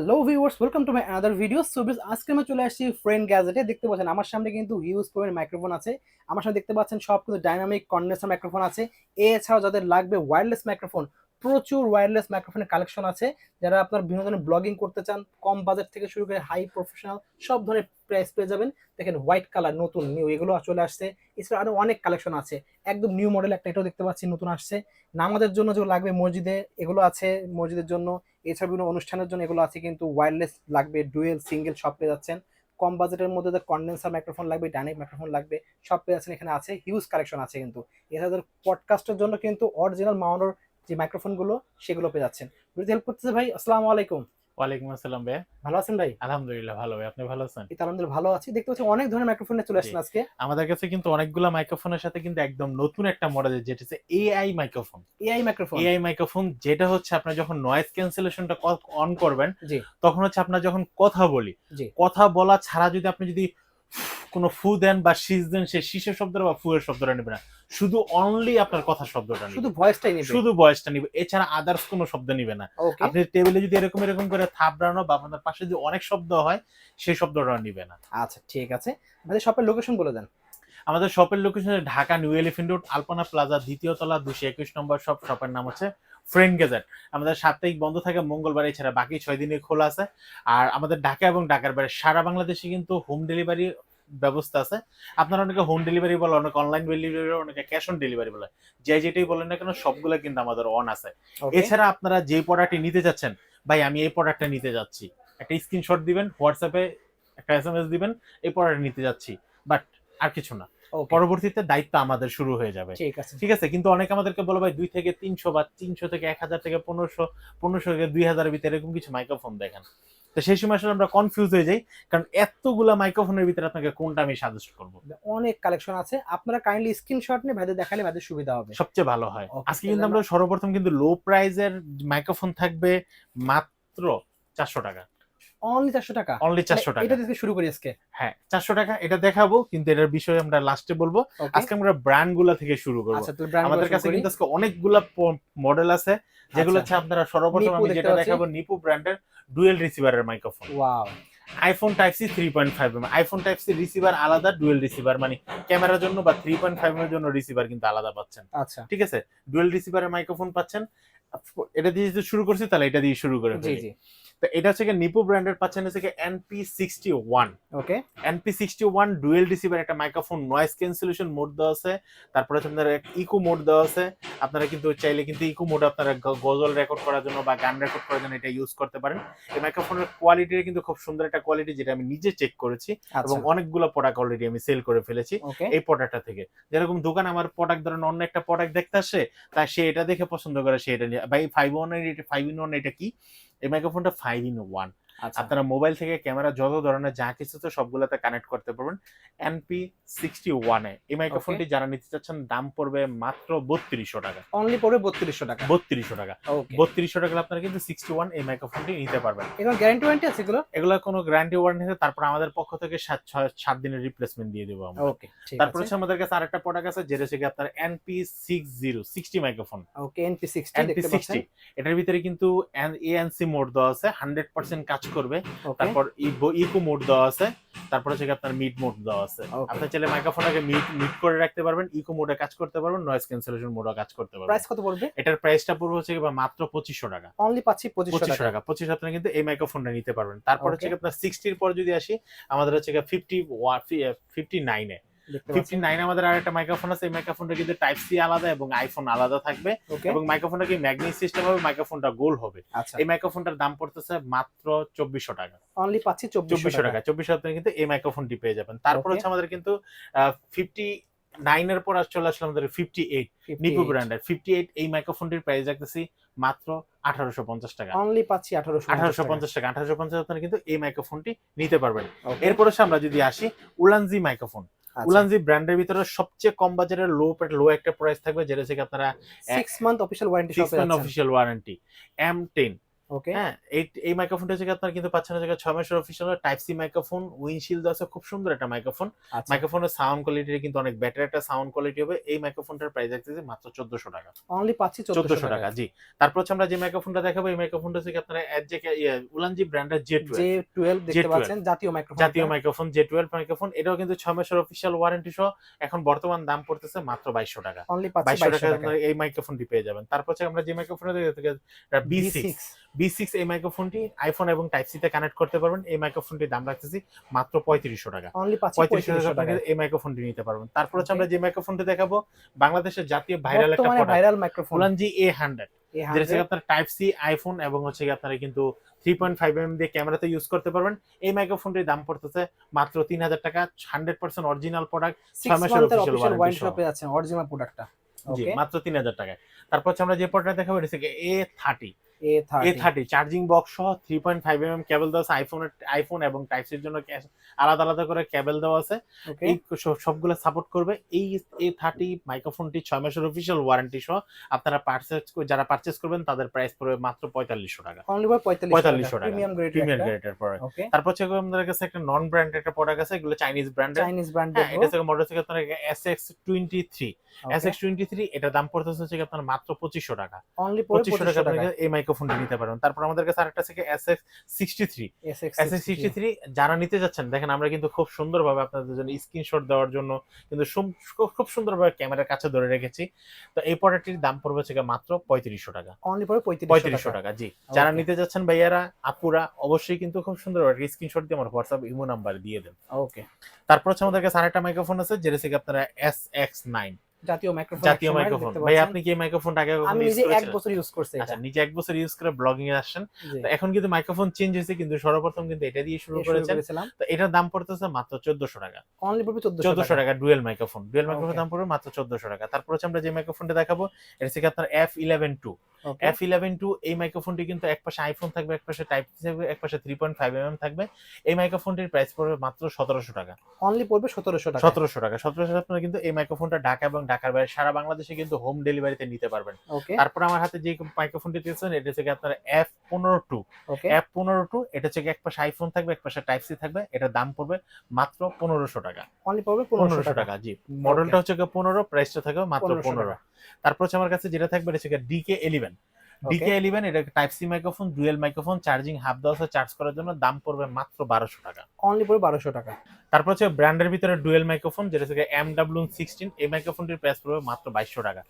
Hello viewers welcome to my other video so বিস আজকে আমি চলে আসছি ফ্রেন্ড গ্যাজেটে দেখতে পাচ্ছেন, আমার সামনে কিন্তু হিউজ পরিমাণ মাইক্রোফোন আছে। আমার সামনে দেখতে পাচ্ছেন সব কিন্তু ডাইনামিক কন্ডেন্সার মাইক্রোফোন আছে। এছাড়াও যাদের লাগবে ওয়্যারলেস মাইক্রোফোন প্রচুর ওয়্যারলেস মাইক্রোফোনের কালেকশন আছে। যারা আপনার বিভিন্ন ধরনের ব্লগিং করতে চান, কম বাজেট থেকে শুরু করে হাই প্রফেশনাল সব ধরনের প্রাইস পেয়ে যাবেন। দেখেন হোয়াইট কালার নতুন নিউ এগুলো চলে আসছে। এছাড়া আরও অনেক কালেকশন আছে। একদম নিউ মডেল একটা এটাও দেখতে পাচ্ছি, নতুন আসছে। নামাজের জন্য যেগুলো লাগবে মসজিদে, এগুলো আছে মসজিদের জন্য। এছাড়া বিভিন্ন অনুষ্ঠানের জন্য এগুলো আছে, কিন্তু ওয়্যারলেস লাগবে ডুয়েল সিঙ্গেল সব পেয়ে যাচ্ছেন। কম বাজেটের মধ্যে কন্ডেন্সার মাইক্রোফোন লাগবে ডাইনিক মাইক্রোফোন লাগবে, সব পেয়ে যাচ্ছেন এখানে আছে। হিউজ কালেকশন আছে কিন্তু। এছাড়া পডকাস্টের জন্য কিন্তু অরিজিনাল মাউন্ডোর যে মাইক্রোফোনগুলো সেগুলো পেয়ে যাচ্ছেন। বুঝতে হেল্প করতেছে ভাই আসসালামু আলাইকুম। ওয়ালাইকুম আসসালাম ভাই ভালো আছেন ভাই? আলহামদুলিল্লাহ ভালো ভাই আপনি ভালো আছেন? আলহামদুলিল্লাহ ভালো আছি। দেখতে পাচ্ছি অনেক ধরনের মাইক্রোফোন চলে আসছেন আজকে। আমাদের কাছে কিন্তু অনেকগুলো মাইক্রোফোনের সাথে কিন্তু একদম নতুন একটা মডেল যেটা হচ্ছে AI microphone AI microphone AI microphone যেটা হচ্ছে আপনার যখন নয়েজ ক্যান্সেলেশনটা অন করবেন তখন হচ্ছে আপনার যখন কথা বলি কথা বলা ছাড়া যদি আপনি যদি কোনো ফু দেন বা শীষ দেন সে শীষের শব্দটা বা ফুয়ের শব্দটা নেবে না। শুধু অনলি আপনার কথা শব্দটা শুধু ভয়েসটাই নেবে। শুধু বয়সটা নিবে। এছাড়া আদার্স কোনো শব্দ নিবে না। আপনি টেবিলে যদি এরকম এরকম করে থাপড়ানো বা আপনার পাশে যদি অনেক শব্দ হয় সেই শব্দটা নিবে না। আচ্ছা ঠিক আছে। আমাদের শপের লোকেশন বলে দেন। আমাদের শপের location Dhaka new elephant road Alpana plaza দ্বিতীয় তলা দুশো একুশ নম্বর শপ শপের নাম হচ্ছে ফ্রেন্ড গেজেট আমাদের সাপ্তাহিক বন্ধ থাকে মঙ্গলবার এছাড়া বাকি ছয় দিনে খোলা আছে। আর আমাদের ঢাকা এবং ঢাকার বাইরে সারা বাংলাদেশে কিন্তু হোম ডেলিভারি ব্যবস্থা আছে। আপনারা অনেকে হোম ডেলিভারি বলে অনেকে অনলাইন ডেলিভারি অনেকে ক্যাশ অন ডেলিভারি বলে। যে যেটাই বলেন না কেন সবগুলো কিন্তু আমাদের অন আছে। এছাড়া আপনারা যে প্রোডাক্টটি নিতে যাচ্ছেন ভাই আমি এই প্রোডাক্টটা নিতে যাচ্ছি। একটা স্ক্রিনশট দিবেন হোয়াটসঅ্যাপে একটা এস এম এস দিবেন এই প্রোডাক্ট নিতে যাচ্ছি। বাট আর কিছু না। পরবর্তীতে দায়িত্ব আমাদের শুরু হয়ে যাবে। ঠিক আছে। ঠিক আছে? কিন্তু অনেকে আমাদেরকে বলো ভাই দুই থেকে তিনশো বা তিনশো থেকে এক হাজার থেকে পনেরোশো পনেরোশো থেকে দুই হাজার ভিতরে এরকম কিছু মাইক্রোফোন দেখেন। তো সেই সময় আসলে আমরা কনফিউজ হয়ে যাই কারণ এতগুলা মাইক্রোফোনের ভিতরে আপনাকে কোনটা আমি সাজেস্ট করব? অনেক কালেকশন আছে। আপনারা কাইন্ডলি স্ক্রিনশট নিয়ে ভাইদের দেখালে ভাইদের সুবিধা হবে। সবচেয়ে ভালো হয়। আজকে কিন্তু আমরা সর্বপ্রথম কিন্তু লো প্রাইজের মাইক্রোফোন থাকবে মাত্র চারশো টাকা। অনলি চারশো টাকা। অনলি চারশো মানে এটা টাকা থেকে শুরু করি আজকে। হ্যাঁ চারশো টাকা এটা দেখাবো কিন্তু এটার বিষয়ে আমরা লাস্টে বলব। আজকে আমরা ব্র্যান্ডগুলা থেকে শুরু করব। আচ্ছা আমাদের কাছে কিন্তু আজকে অনেকগুলা মডেল আছে যেগুলো আচ্ছা। হচ্ছে আপনারা সর্বপ্রথম আমি যেটা দেখাবো নিপু ব্র্যান্ডের dual রিসিভারের microphone wow iPhone type C three point five M iPhone type C receiver আলাদা ডুয়েল রিসিভার মানে ক্যামেরার জন্য বা থ্রি পয়েন্ট ফাইভ এর জন্য রিসিভার কিন্তু আলাদা পাচ্ছেন। আচ্ছা। ঠিক আছে? ডুয়েল রিসিভারের মাইক্রোফোন পাচ্ছেন। এটা দিয়ে যদি শুরু করছি তাহলে এটা দিয়ে শুরু করে। জি। তো এটা হচ্ছে নিপু ব্র্যান্ডের পাচ্ছেন হচ্ছে NP sixty one okay. NP sixty one dual receiver একটা মাইক্রোফোন নয়েজ ক্যান্সেলেশন মোড দেওয়া আছে তারপরে হচ্ছে আপনার ইকো মোড দেওয়া আছে। আপনারা কিন্তু চাইলে কিন্তু ইকো মোড আপনারা গজল রেকর্ড করার জন্য বা গান রেকর্ড করার জন্য এটা ইউজ করতে পারেন। এই মাইক্রোফোনের কোয়ালিটি কিন্তু খুব সুন্দর একটা কোয়ালিটি যেটা আমি নিজে চেক করেছি এবং আচ্ছা অনেকগুলো প্রোডাক্ট অলরেডি আমি সেল করে ফেলেছি এই প্রোডাক্টটা থেকে। যেরকম দোকান আমার প্রোডাক্ট ধরেন অন্য একটা প্রোডাক্ট দেখতে আসে তাই সে এটা দেখে পছন্দ করে সে এটা নিয়ে ভাই five one five in one এটা কি? এই মাইক্রোফোনটা ফাইভ ইন ওয়ান আপনারা মোবাইল থেকে ক্যামেরা যত ধরনের যা কিছু তো সবগুলোতে কানেক্ট করতে পারবেন। এনপি সিক্সটি ওয়ানে এই মাইক্রোফোনটি যারা নিতে চাচ্ছেন দাম পড়বে মাত্র বত্রিশশো টাকা। অনলি পড়বে বত্রিশশো টাকা। বত্রিশশো টাকা। বত্রিশশো টাকা আপনারা কিন্তু সিক্সটি ওয়ান এই মাইক্রোফোনটি নিতে পারবেন। এখন গ্যারান্টি ওয়ারেন্টি আছে এগুলো? এগুলো কোনো গ্যারান্টি ওয়ারেন্টি আছে তারপর আমাদের পক্ষ থেকে সাত ছয় সাত দিনের রিপ্লেসমেন্ট দিয়ে দেবো আমরা। ওকে তারপর আছে। হচ্ছে আমাদের কাছে আরেকটা প্রোডাক্ট আছে যেটা হচ্ছে আপনার NP six zero sixty microphone okay NP sixty NP sixty এটার ভিতরে কিন্তু এএনসি মোড দেওয়া আছে। হান্ড্রেড পার্সেন্ট কাজ করবে। তারপর ইকো মোড দেওয়া আছে। তারপর হচ্ছে আপনার মিড মোড দেওয়া আছে. আপনি চাইলে মাইক্রোফোনটাকে মিট মিট করে রাখতে পারবেন ইকো মোডে কাজ করতে পারবেন নয়েজ ক্যান্সেলেশন মোডে কাজ করতে পারবেন। প্রাইস কত পড়বে? এটার প্রাইসটা পড়বে হচ্ছে মাত্র পঁচিশশো টাকা। অনলি পাচ্ছি পঁচিশশো পঁচিশশো টাকা। টাকা। পঁচিশ আপনার কিন্তু এই মাইক্রোফোনটা নিতে পারবেন। তারপর হচ্ছে আপনার সিক্সটির পর যদি আসি আমাদের হচ্ছে গিয়ে ফিফটি ফিফটি নাইনে দেখতে ফিফটি নাইন আমাদের আর একটা মাইক্রোফোন আছে এই মাইক্রোফোনটা কিন্তু টাইপ সি আলাদা এবং আইফোন আলাদা থাকবে। এবং মাইক্রোফোনটা কি ম্যাগনেট সিস্টেম হবে মাইক্রোফোনটা গোল হবে। আচ্ছা। এই মাইক্রোফোনটার দাম পড়তেছে মাত্র চব্বিশশো টাকা। অনলি পাচ্ছি চব্বিশশো টাকা। চব্বিশশো আপনি কিন্তু এই মাইক্রোফোনটি পেয়ে যাবেন। তারপর হচ্ছে আমাদের কিন্তু ফিফটি নাইনের পর চলে আসলে আমাদের ফিফটি এইট নিপু ব্র্যান্ডের ফিফটি এইট এই মাইক্রোফোনটির প্রাইস রাখতেছি মাত্র আঠারোশো পঞ্চাশ টাকা। অনলি পাচ্ছি আঠারোশো আঠারোশো পঞ্চাশ টাকা। আঠারোশো পঞ্চাশ আপনারা কিন্তু এই মাইক্রোফোনটি নিতে পারবেন। এরপর আমরা যদি আসি উলানজি মাইক্রোফোন। উলানজি ব্র্যান্ডের ভিতরে সবচেয়ে কম বাজারের লো লো একটা প্রাইস থাকবে যেটা থেকে আপনারা six month official warranty six month official warranty M ten okay হ্যাঁ এই মাইক্রোফোনটা হচ্ছে আপনার কিন্তু পাচ্ছেন হচ্ছে ছয় মাসের official type C microphone windshield আছে খুব সুন্দর একটা মাইক্রোফোন মাইক্রোফোনের সাউন্ড কোয়ালিটি কিন্তু অনেক বেটার একটা সাউন্ড কোয়ালিটি হবে। এই মাইক্রোফোনটার প্রাইস দেখতেছি মাত্র চোদ্দশো টাকা। অনলি পাচ্ছি চোদ্দশো টাকা। জি। তারপর হচ্ছে আমরা যে মাইক্রোফোনটা দেখাবো এই মাইক্রোফোনটা হচ্ছে কি আপনার এডজে উলানজি ব্র্যান্ডের জে জে টুয়েলভ দেখতে পাচ্ছেন জাতীয় মাইক্রোফোন জাতীয় মাইক্রোফোন জে টুয়েলভ মাইক্রোফোন এটাও কিন্তু ছয় মাসের অফিসিয়াল ওয়ারেন্টি সহ এখন বর্তমান দাম পড়তেছে মাত্র বাইশশো টাকা। অনলি বাইশশো টাকা এই মাইক্রোফোনটি পেয়ে যাবেন। তারপর হচ্ছে আমরা যে মাইক্রোফোনটা বি সিক্স বি সিক্স এই মাইক্রোফোনটি আইফোন এবং টাইপ সি তে কানেক্ট করতে পারবেন। এই মাইক্রোফোনটির দাম রাখতেছি মাত্র পঁয়ত্রিশশো টাকা। পঁয়ত্রিশশো টাকা আপনাকে এই মাইক্রোফোনটি নিতে পারবেন। তারপর হচ্ছে আমরা যে মাইক্রোফোনটি দেখাবো বাংলাদেশের জাতীয় ভাইরাল একটা ভাইরাল মাইক্রোফোন ফুলানজি এ হান্ড্রেড যেটা হচ্ছে আপনার টাইপ সি আইফোন এবং হচ্ছে আপনারা কিন্তু থ্রি পয়েন্ট ফাইভ এম দিয়ে ক্যামেরাতে ইউজ করতে পারবেন। এই মাইক্রোফোনটির দাম পড়তেছে মাত্র তিন হাজার টাকা। হান্ড্রেড পার্সেন্ট অরিজিনাল প্রোডাক্ট ছয় মাসের warranty সহ। শপে অরিজিনাল প্রোডাক্টটা জি মাত্র তিন হাজার টাকায়। তারপর আমরা যে প্রোডাক্ট দেখাবো এটা হচ্ছে A thirty A thirty charging box সহ three point five M cable দেওয়া আছে আইফোন এবং জন্য আলাদা আলাদা করে কেবল দেওয়া আছে। এই সবগুলো সাপোর্ট করবে। এই এ থার্টি মাইক্রোফোনটি ছয় মাসের অফিসিয়াল ওয়ারেন্টি সহ আপনারা পার্চেস যারা পার্চেস করবেন তাদের প্রাইস পড়বে মাত্র পঁয়তাল্লিশশো টাকা। অনলি ফর 45 4500 টাকা। প্রিমিয়াম গ্রেডের পরে তারপর হচ্ছে আমাদের কাছে একটা নন ব্র্যান্ড একটা প্রোডাক্ট আছে এগুলো চাইনিজ ব্র্যান্ডের চাইনিজ ব্র্যান্ড এটা থেকে মডেল থেকে আপনার S X twenty three S X twenty three এটার দাম পড়তেছে হচ্ছে আপনার মাত্র পঁচিশশো টাকা। অনলি পঁচিশশো টাকা 2500 টাকা। আপনাকে এই মাইক্রোফোনটি নিতে পারবেন তারপর আমাদের কাছে আরেকটা আছে S X sixty three S X sixty three যারা নিতে যাচ্ছেন দেখেন আমরা কিন্তু খুব সুন্দরভাবে আপনাদের জন্য স্ক্রিনশট দেওয়ার জন্য কিন্তু খুব- সুন্দরভাবে ক্যামেরার কাছে ধরে রেখেছি। তো এই প্রোডাক্টটির দাম পড়বে হচ্ছে মাত্র পঁয়ত্রিশশো টাকা। অনলি ফর 3500 পঁয়ত্রিশশো টাকা জি। যারা নিতে যাচ্ছেন ভাইয়ারা আপুরা অবশ্যই কিন্তু খুব সুন্দর স্ক্রিনশট দিয়ে আমার হোয়াটসঅ্যাপ ইমো নাম্বার দিয়ে দেন। ওকে তারপর হচ্ছে আমাদের কাছে আরেকটা মাইক্রোফোন আছে যেটা থেকে আপনারা এস এক্স নাইন জাতীয় মাইক্রোফোন জাতীয় মাইক্রোফোন ভাই আপনি কি আগে আমি নিজে এক বছর ইউজ করছি আচ্ছা নিজে এক বছর ইউজ করে ব্লগিং এ আসছেন তো এখন কিন্তু মাইক্রোফোন চেঞ্জ হয়েছে কিন্তু সর্বপ্রথম কিন্তু এটা দিয়ে শুরু করেছিলাম। তো এটার দাম পড়তেছে মাত্র চোদ্দশো টাকা। অনলি পড়বে 1400 টাকা। Dual microphone dual. মাইক্রোফোন দাম পড়বে মাত্র 1400 টাকা। তারপর হচ্ছে আমরা যে মাইক্রোফোনটা দেখাবো এটা হচ্ছে আপনার F eleven two okay F eleven two এই মাইক্রোফোনটি কিন্তু এক পাশে আইফোন থাকবে এক পাশে টাইপ থাকবে এক পাশে থ্রি পয়েন্ট ফাইভ এম থাকবে। এই মাইক্রোফোনটির প্রাইস পড়বে মাত্র সতেরোশো টাকা। অনলি পড়বে 1700 টাকা সতেরোশো টাকা। সতেরোশো আপনারা কিন্তু এই মাইক্রোফোনটা ঢাকা এবং ঢাকার বাইরে সারা বাংলাদেশে কিন্তু হোম ডেলিভারিতে নিতে পারবেন। তারপর আমার হাতে যে মাইক্রোফোনটি দিয়েছেন এটা হচ্ছে আপনার এফ পনেরো টু এফ পনেরো টু এটা হচ্ছে এক পাশে আইফোন থাকবে এক পাশে টাইপ সি থাকবে এটার দাম পড়বে মাত্র পনেরোশো টাকা। অনলি পড়বে পনেরোশো 1500 টাকা। জি। মডেলটা হচ্ছে পনেরো প্রাইসটা থাকবে মাত্র 1500 পনেরো। তারপর হচ্ছে আমার কাছে যেটা থাকবে এটা হচ্ছে ডিকে ইলেভেন ডিকে ইলেভেন এটা type C microphone dual microphone charging half দেওয়া আছে চার্জ করার জন্য দাম পড়বে মাত্র বারোশো টাকা। অনলি পড়বে 1200 টাকা। তারপর হচ্ছে ব্র্যান্ডের ভিতরে ডুয়েল মাইক্রোফোন যেটা হচ্ছে এম ডাব্লিউ সিক্সটিন এই মাইক্রোফোনটির প্রাইস পড়বে মাত্র বাইশশো টাকা।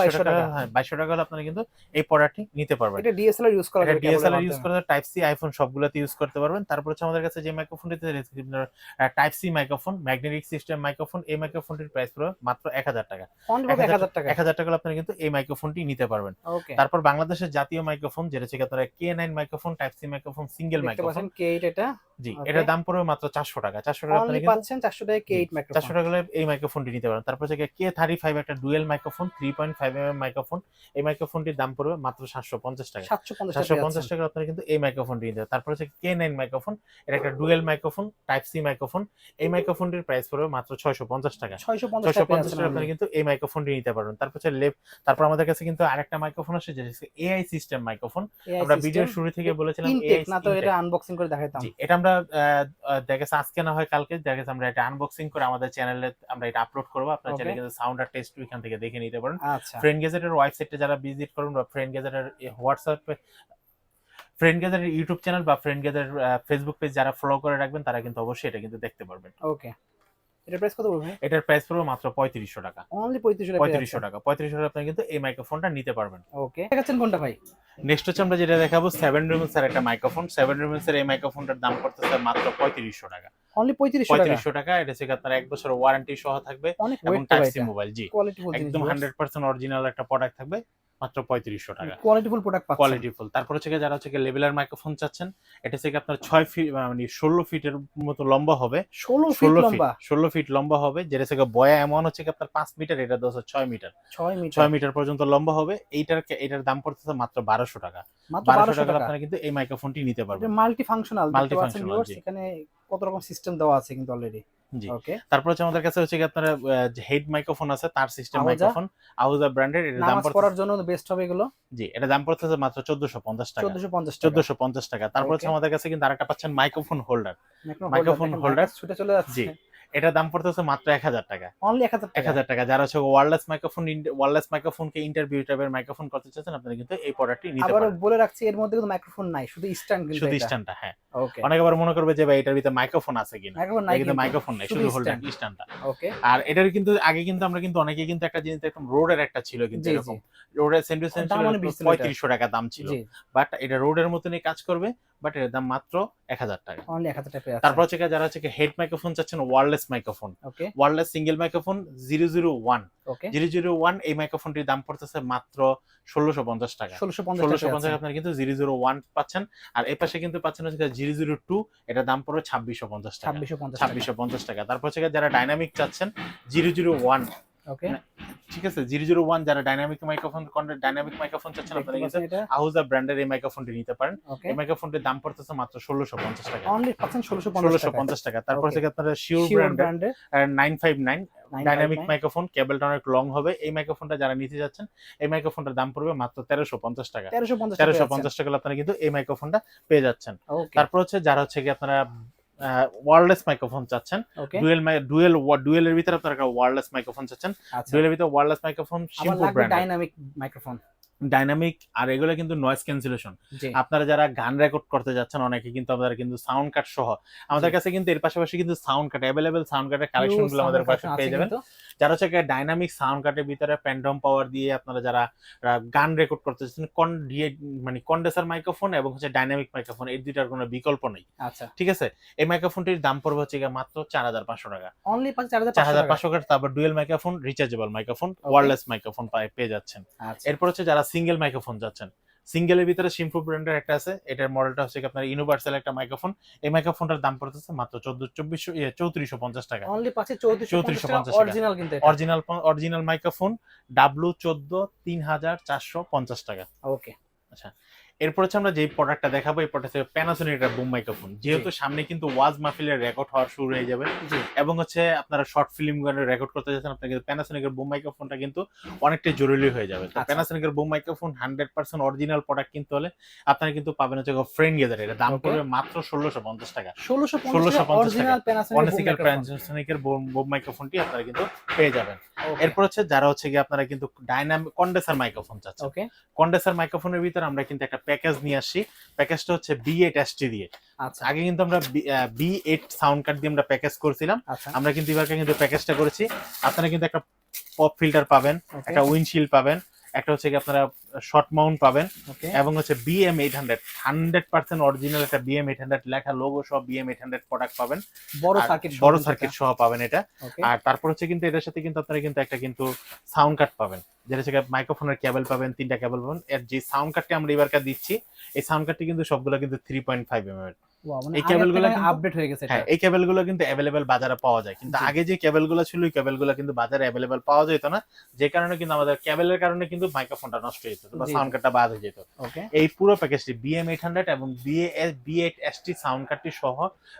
বাইশশো হ্যাঁ বাইশশো টাকা হলে আপনারা কিন্তু এই প্রোডাক্টটি নিতে পারবেন। এটা ডিএসএলআর ইউজ করা যাবে ডিএসএলআর ইউজ করে টাইপ সি আইফোন সবগুলোতে ইউজ করতে পারবেন। তারপর হচ্ছে আমাদের কাছে যে মাইক্রোফোনটিতে type C microphone magnetic system microphone এই মাইক্রোফোনটির প্রাইস পড়বে মাত্র এক হাজার টাকা। পড়বে 1000 টাকা। এক হাজার টাকা আপনারা কিন্তু এই মাইক্রোফোনটি নিতে পারবেন। তারপর বাংলাদেশের জাতীয় মাইক্রোফোন যেটা হচ্ছে আপনারা K nine microphone type C microphone single microphone. পাচ্ছেন K8 এটা? জি. এটার দাম পড়বে মাত্র চারশো টাকা। চারশো টাকা কিন্তু পাচ্ছেন 400 টাকা K8 মাইক্রোফোন চারশো টাকা এই মাইক্রোফোনটি নিতে পারেন। তারপর হচ্ছে কে থার্টি ফাইভ একটা dual microphone three point five M microphone. এই মাইক্রোফোনটির দাম পড়বে মাত্র সাতশো পঞ্চাশ টাকা। 750 সাতশো পঞ্চাশ টাকা আপনারা কিন্তু এই মাইক্রোফোনটি নিতে পারেন। তারপর হচ্ছে কে নাইন মাইক্রোফোন এটা একটা dual microphone type C microphone. এই মাইক্রোফোনটির প্রাইস পড়বে মাত্র ছয়শো পঞ্চাশ টাকা। 650 ছয়শো পঞ্চাশ টাকা আপনারা কিন্তু এই মাইক্রোফোনটি নিতে পারবেন। তারপর হচ্ছে লেফ তারপর আমাদের কাছে কিন্তু আরেকটা মাইক্রোফোন আছে যেটা হচ্ছে এআই সিস্টেম মাইক্রোফোন আমরা ভিডিওর শুরু থেকে বলেছিলাম AI না তো এটা আনবক্সিং করে দেখাইতাম এটা আমরা আহ, আহ, দেখা গেছে আজকে না হয় কালকে দেখা গেছে আমরা এটা আনবক্সিং করে আমাদের চ্যানেলে আমরা এটা আপলোড করব। আপনার. চ্যানেলে কিন্তু সাউন্ড আর টেস্ট এখান থেকে দেখে নিতে পারেন। ফ্রেন্ড গেজেটের ওয়েবসাইটে যারা ভিজিট করুন বা ফ্রেন্ড গেজেটের হোয়াটসঅ্যাপে ফ্রেন্ড গেজেটের ইউটিউব চ্যানেল বা ফ্রেন্ড গেজেটের ফেসবুক পেজ যারা ফলো করে রাখবেন তারা কিন্তু অবশ্যই এটা কিন্তু দেখতে পারবেন। ওকে এটা প্রাইস কত পড়বে এটার প্রাইস পড়বে মাত্র পঁয়ত্রিশশো টাকা। অনলি 3500 টাকা টাকা। পঁয়ত্রিশশো টাকা আপনি কিন্তু এই মাইক্রোফোনটা নিতে পারবেন। ওকে দেখাচ্ছেন কোনটা ভাই? নেক্সট হচ্ছে আমরা যেটা দেখাবো সেভেন রুমেন্স এর একটা মাইক্রোফোন সেভেন রুমেন্স এর এই মাইক্রোফোনটার দাম পড়তেছে মাত্র পঁয়ত্রিশশো টাকা। অনলি 3500 টাকা। এটা হচ্ছে আপনার এক বছর ওয়ারেন্টি সহ থাকবে এবং টাইপ সি মোবাইল জি। একদম হান্ড্রেড পার্সেন্ট অরিজিনাল একটা প্রোডাক্ট থাকবে। মাত্র পঁয়ত্রিশশো টাকা। কোয়ালিটি ফুল প্রোডাক্ট পাচ্ছেন। কোয়ালিটি ফুল তারপর হচ্ছে যারা হচ্ছে লেভেলার মাইক্রোফোন চাচ্ছেন এটা গিয়ে আপনার ছয় ফিট মানে ষোলো ফিটের মতো লম্বা হবে। 16 ফিট ষোলো ফিট লম্বা? ষোলো ফিট লম্বা হবে যেটা গিয়ে বয়া এমন হচ্ছে কি আপনার পাঁচ মিটার এটা দশ ছয় মিটার 6 ছয় মিটার পর্যন্ত লম্বা হবে। এইটার এইটার দাম পড়তেছে মাত্র বারোশো টাকা। বারোশো 1200 টাকা টাকা। আপনারা কিন্তু এই মাইক্রোফোনটি নিতে পারবেন। Multifunctional multifunctional. এখানে কত রকম সিস্টেম দেওয়া আছে কিন্তু অলরেডি জি। ওকে তারপর হচ্ছে আমাদের কাছে হচ্ছে কি আপনার হেড মাইক্রোফোন আছে তার সিস্টেম? মাইক্রোফোন আউজা ব্র্যান্ডের এর দাম পড়ার জন্য বেস্ট হবে এগুলো? জি এটা দাম পড়তেছে মাত্র 1450 টাকা। 1450 টাকা। 1450 টাকা। তারপর হচ্ছে আমাদের কাছে কিন্তু আরেকটা পাচ্ছেন মাইক্রোফোন হোল্ডার মাইক্রোফোন হোল্ডার ছুটে চলে যাচ্ছে। জি। এটা দাম পড়তেছে মাত্র 1000 টাকা। অনলি 1000 টাকা। 1000 টাকা। যারা হচ্ছে ওয়্যারলেস মাইক্রোফোন ওয়্যারলেস মাইক্রোফোনকে ইন্টারভিউ টাইপের মাইক্রোফোন করতে চাচ্ছেন আপনারা কিন্তু এই প্রোডাক্টটি নিতে পারেন। আবার বলে রাখছি এর মধ্যে কিন্তু মাইক্রোফোন নাই শুধু স্ট্যান্ড কিন্তু শুধু স্ট্যান্ডটা হ্যাঁ। ওকে অনেকে আবার মনে করবে যে ভাই এটার ভিতরে মাইক্রোফোন আছে কিনা? কিন্তু মাইক্রোফোন নাই শুধু হোল্ডার। স্ট্যান্ডটা ওকে আর এটার কিন্তু আগে কিন্তু আমরা কিন্তু অনেকে কিন্তু একটা জিনিস দেখতাম রোডের একটা ছিল কিন্তু। এরকম। রোডের দাম অনেক বেশি পঁয়ত্রিশশো টাকা দাম ছিল। বাট এটা রোডের মতনই কাজ করবে বাট এর দাম মাত্র এক হাজার টাকা। অনলি 1000 টাকা তারপর হচ্ছে যারা হচ্ছে হেড মাইক্রোফোন চাচ্ছেন wireless microphone okay wireless single microphone zero zero one okay zero zero one এই মাইক্রোফোনটির দাম পড়তেছে মাত্র ষোলোশো পঞ্চাশ টাকা। 1650 ষোলোশো পঞ্চাশ আপনার কিন্তু জিরো জিরো ওয়ান পাচ্ছেন। আর এ পাশে কিন্তু পাচ্ছেন হচ্ছে জিরো জিরো টু এটা দাম পড়বে ছাব্বিশশো পঞ্চাশ টাকা। 2650 টাকা। ছাব্বিশশো পঞ্চাশ টাকা। তারপর হচ্ছে যারা ডাইনামিক চাচ্ছেন জিরো জিরো ওয়ান ওকে ঠিক আছে জিরো জিরো ওয়ান যারা ডাইনামিক মাইক্রোফোন ডাইনামিক মাইক্রোফোন চাচ্ছেন আপনারা কিন্তু আহুজা ব্র্যান্ডের এই মাইক্রোফোনটি নিতে পারেন। এই মাইক্রোফোনটির দাম পড়তেছে মাত্র ষোলোশো পঞ্চাশ টাকা। অনলি পাচ্ছেন 1650 ষোলোশো টাকা। পঞ্চাশ টাকা। তারপর গিয়ে আপনারা শিওর ব্র্যান্ডের nine five nine dynamic 959 microphone কেবলটা অনেক লং হবে। এই মাইক্রোফোনটা যারা নিতে যাচ্ছেন এই মাইক্রোফোনটার দাম পড়বে মাত্র তেরোশো পঞ্চাশ টাকা। 1350 তেরোশো টাকা পঞ্চাশ টাকা আপনারা কিন্তু এই মাইক্রোফোনটা পেয়ে যাচ্ছেন। তারপর হচ্ছে যারা হচ্ছে কি আপনারা ওয়ারলেস মাইক্রোফোন চাচ্ছেন। ডুয়েল ডুয়েল ডুয়েলের ভিতরে আপনারা ওয়ারলেস মাইক্রোফোন চাচ্ছেন। আচ্ছা। ডুয়েলের ভিতরে wireless microphone simple brand dynamic microphone dynamic আর এগুলো কিন্তু নয়েজ ক্যান্সেলেশন আপনারা যারা গান রেকর্ড করতে যাচ্ছেন অনেকে কিন্তু আপনারা কিন্তু সাউন্ড কাট সহ আমাদের কাছে কিন্তু এর পাশাপাশি কিন্তু সাউন্ড কাট অ্যাভেলেবেল সাউন্ড কাটের কালেকশনগুলো আমাদের কাছে পেয়ে যাবেন। যারা হচ্ছে ডাইনামিক সাউন্ড কাটের ভিতরে প্যান্ডম পাওয়ার দিয়ে আপনারা যারা গান রেকর্ড করতে চাচ্ছেন কন মানে কন্ডেন্সার মাইক্রোফোন এবং হচ্ছে ডাইনামিক মাইক্রোফোন এই দুইটার কোনো বিকল্প নেই। আচ্ছা। ঠিক আছে? এই মাইক্রোফোনটির দাম পড়বে হচ্ছে গিয়ে মাত্র চার হাজার পাঁচশো টাকা। অনলি চার হাজার পাঁচশো টাকা। তারপর dual microphone rechargeable microphone wireless microphone পেয়ে যাচ্ছেন। আচ্ছা। এরপর হচ্ছে যারা সিঙ্গেল মাইক্রোফোন যাচ্ছেন। সিঙ্গেলের ভিতরে শিম্পু ব্র্যান্ডের একটা আছে এটার মডেলটা হচ্ছে আপনার ইউনিভার্সাল একটা মাইক্রোফোন এই মাইক্রোফোনটার দাম পড়তেছে মাত্র চোদ্দ চব্বিশশো চৌত্রিশশো পঞ্চাশ টাকা। অনলি পাচ্ছে চৌত্রিশশো পঞ্চাশ অরিজিনাল কিন্তু অরিজিনাল অরিজিনাল মাইক্রোফোন ডাব্লু চোদ্দ তিন হাজার চারশো পঞ্চাশ টাকা। ওকে এরপর হচ্ছে আমরা যে প্রোডাক্টটা দেখাবো এই প্রোডাক্ট হচ্ছে প্যানাসোনিক একটা বুম মাইক্রোফোন যেহেতু সামনে কিন্তু ওয়াজ মাহফিলের রেকর্ড হওয়ার শুরু হয়ে যাবে। এবং হচ্ছে আপনারা শর্ট ফিল্ম রেকর্ড করতে যাচ্ছেন আপনার কিন্তু প্যানাসোনিকের বুম মাইক্রোফোনটা কিন্তু অনেকটাই জরুরি হয়ে যাবে। তো। প্যানাসোনিকের boom microphone hundred percent original product কিনতে হলে আপনারা কিন্তু পাবেন হচ্ছে ফ্রেন্ড গেজার এটা দাম পড়বে মাত্র ষোলোশো পঞ্চাশ টাকা। 1650 টাকা। 1650 অরিজিনাল প্যানাসোনিকের বুম মাইক্রোফোনটি আপনারা কিন্তু পেয়ে যাবেন। এরপর হচ্ছে যারা হচ্ছে গিয়ে আপনারা কিন্তু ডাইনামিক কন্ডেসার মাইক্রোফোন চাচ্ছে ওকে কন্ডেসার মাইক্রোফোনের ভিতরে আমরা কিন্তু একটা প্যাকেজ নিয়ে আসি। প্যাকেজটা হচ্ছে বি এইট এসটি দিয়ে। আচ্ছা। আগে কিন্তু আমরা বি এইট সাউন্ড কার্ড দিয়ে আমরা প্যাকেজ করছিলাম। আচ্ছা। আমরা কিন্তু এবার কিন্তু প্যাকেজটা করেছি। আপনারা কিন্তু একটা পপ ফিল্টার পাবেন একটা উইন্ডশিল্ড পাবেন একটা হচ্ছে কি আপনারা শর্ট মাউন্ট পাবেন এবং হচ্ছে BM eight hundred hundred percent original একটা বিএম এইট হান্ড্রেড লেখা লোগো সহ বিএম এইট হান্ড্রেড প্রোডাক্ট পাবেন। বড় সার্কিট বড় সার্কিট সহ পাবেন এটা। আর তারপর হচ্ছে কিন্তু এটার সাথে কিন্তু আপনারা কিন্তু একটা কিন্তু সাউন্ড কার্ড পাবেন যেটা হচ্ছে মাইক্রোফোনের কেবল পাবেন তিনটা কেবল পাবেন। এর যে সাউন্ড কার্ডটি আমরা এবারকার দিচ্ছি এই সাউন্ড কার্ডটি কিন্তু সবগুলো কিন্তু থ্রি পয়েন্ট ফাইভ এম এর। মানে এই কেবলগুলো আপডেট হয়ে গেছে হ্যাঁ এই কেবলগুলো কিন্তু অ্যাভেলেবেল বাজারে পাওয়া যায়। কিন্তু আগে যে কেবলগুলো ছিল ওই কেবলগুলো কিন্তু বাজারে অ্যাভেলেবেল পাওয়া যেত না। যে কারণে কিন্তু আমাদের কেবলের কারণে কিন্তু মাইক্রোফোনটা নষ্ট হয়ে যেত বা সাউন্ড কার্ডটা বাদ হয়ে যেত। এই পুরো প্যাকেজটি বিএম এইট হান্ড্রেড এবং BA B eight S sound কার্ডটি সহ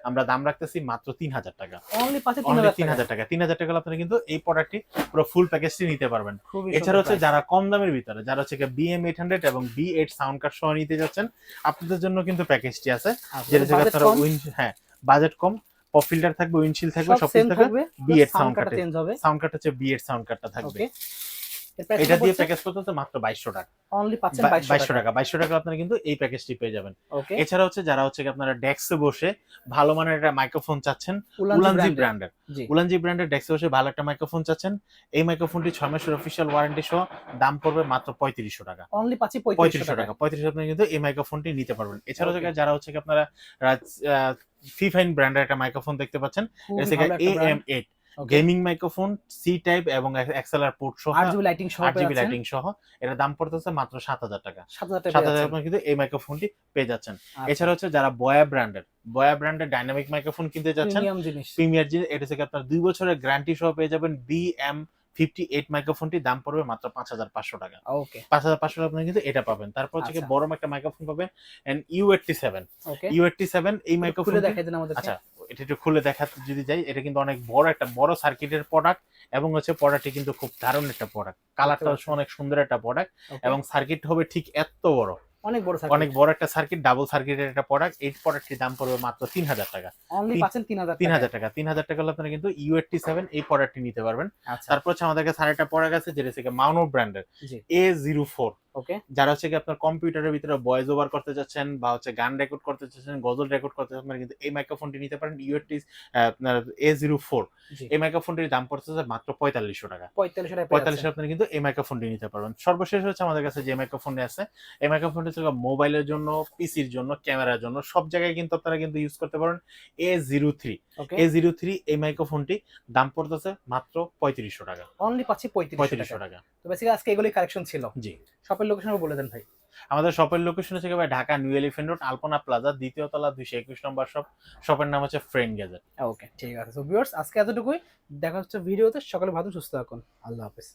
আমরা দাম রাখতেছি মাত্র তিন হাজার টাকা। অনলি পাচ্ছে অনলি 3000 তিন হাজার টাকা। তিন হাজার টাকা আপনারা কিন্তু এই প্রোডাক্টটি পুরো ফুল প্যাকেজটি নিতে পারবেন। এছাড়া হচ্ছে যারা কম দামের ভিতরে যারা হচ্ছে বিএম এইট হান্ড্রেড এবং বি এইট সাউন্ড কার্ড সহ নিতে যাচ্ছেন আপনাদের জন্য কিন্তু প্যাকেজটি আছে। আচ্ছা, যেটা থেকে আপনারা উইন হ্যাঁ বাজেট কম পপ ফিল্টার থাকবে উইন্ডশিল্ড থাকবে সব থাকবে B8 সাউন্ড card-এ। চেঞ্জ হবে। সাউন্ড কার্ড হচ্ছে বি এইট সাউন্ড কার্ডটা থাকবে। এটা দিয়ে প্যাকেজ করতে হচ্ছে মাত্র বাইশশো টাকা। অনলি পাচ্ছেন বাইশশো 2200 টাকা। টাকা। বাইশশো টাকা আপনারা কিন্তু এই প্যাকেজটি পেয়ে যাবেন। এছাড়া হচ্ছে যারা হচ্ছে আপনারা ডেস্কে বসে ভালো মানের একটা মাইক্রোফোন চাচ্ছেন উলানজি ব্র্যান্ডের উলানজি ব্র্যান্ডের ডেস্কে বসে ভালো একটা মাইক্রোফোন চাচ্ছেন এই মাইক্রোফোনটি ছয় মাসের অফিসিয়াল ওয়ারেন্টি সহ দাম পড়বে মাত্র পঁয়ত্রিশশো টাকা। অনলি পাচ্ছি 3500 পঁয়ত্রিশশো টাকা টাকা। পঁয়ত্রিশশো আপনি কিন্তু এই মাইক্রোফোনটি নিতে পারবেন। এছাড়াও হচ্ছে যারা হচ্ছে আপনারা ফিফাইন ব্র্যান্ডের একটা মাইক্রোফোন দেখতে পাচ্ছেন এটা M eight gaming microphone C type এবং এক্সএলআর পোর্ট সহ আরজিবি লাইটিং সহ আরজিবি লাইটিং সহ। এটা দাম পড়তেছে মাত্র সাত হাজার টাকা। 7000 টাকা সাত হাজার কিন্তু এই মাইক্রোফোনটি পেয়ে যাচ্ছেন। আচ্ছা, এছাড়া হচ্ছে যারা বয়া ব্র্যান্ডের বয়া ব্র্যান্ডের ডাইনামিক মাইক্রোফোন কিনতে যাচ্ছেন প্রিমিয়ার জিনিস। এটা থেকে আপনার দুই বছরের গ্যারান্টি সহ পেয়ে যাবেন বি এম ফিফটি এইট মাইক্রোফোনটি দাম পড়বে মাত্র পাঁচ হাজার পাঁচশো টাকা। ওকে পাঁচ হাজার পাঁচশো টাকা আপনি কিন্তু এটা পাবেন। তারপর হচ্ছে আচ্ছা। বড় একটা মাইক্রোফোন পাবেন and U eighty seven U eighty seven এই মাইক্রোফোন দেখাই দেন আমাদেরকে। আচ্ছা এটা একটু খুলে দেখাতে যদি যাই এটা কিন্তু অনেক বড় একটা বড় সার্কিটের প্রোডাক্ট এবং হচ্ছে প্রোডাক্টটি কিন্তু খুব দারুণ একটা প্রোডাক্ট কালারটা। অনেক সুন্দর একটা প্রোডাক্ট এবং সার্কিট হবে ঠিক এত বড়। অনেক বড় সার্কিট অনেক বড় একটা সার্কিট ডাবল সার্কিটের একটা প্রোডাক্ট এই প্রোডাক্টটির দাম পড়বে মাত্র তিন হাজার টাকা অনলি পাচ্ছেন তিন হাজার তিন হাজার টাকা। তিন হাজার টাকা হলে আপনারা কিন্তু ইউ এইটটি সেভেন এই প্রোডাক্টটি নিতে পারবেন। আচ্ছা। তারপর হচ্ছে আমাদের কাছে আরেকটা প্রোডাক্ট আছে যেটা হচ্ছে মাউনো ব্র্যান্ডের এ জিরো ফোর ওকে? যারা হচ্ছে কি আপনার কম্পিউটারের ভিতরে ভয়েস ওভার করতে চাচ্ছেন বা হচ্ছে গান রেকর্ড করতে চাচ্ছেন গজল রেকর্ড করতে চাচ্ছেন কিন্তু এই মাইক্রোফোনটি নিতে পারেন ইউএটি আপনার এ জিরো ফোর এই মাইক্রোফোনটির দাম পড়তেছে মাত্র পঁয়তাল্লিশশো টাকা। পঁয়তাল্লিশ টাকা পঁয়তাল্লিশশো আপনারা কিন্তু এই মাইক্রোফোনটি নিতে পারবেন। সর্বশেষ হচ্ছে আমাদের কাছে যে মাইক্রোফোনটি আছে এই মাইক্রোফোনটি হচ্ছে মোবাইলের জন্য পিসির জন্য ক্যামেরার জন্য সব জায়গায় কিন্তু আপনারা কিন্তু ইউজ করতে পারেন A zero three A zero three এই মাইক্রোফোনটি দাম পড়তেছে মাত্র পঁয়ত্রিশশো টাকা। অনলি পাচ্ছি পঁয়ত্রিশশো টাকা। তো বেসিক্যালি আজকে এগুলোই কালেকশন ছিল। জি। শপের লোকেশন বলে দেন ভাই। আমাদের শপের লোকেশন হচ্ছে ভাই? Dhaka New Elephant Road Alpana Plaza দ্বিতীয় তলা দুইশো একুশ নম্বর শপ শপের নাম হচ্ছে ফ্রেন্ড গ্যাজেট ওকে ঠিক আছে। সো ভিউয়ার্স আজকে এতটুকুই। দেখা হচ্ছে ভিডিওতে সকালে ভালো সুস্থ থাকুন। আল্লাহ হাফেজ।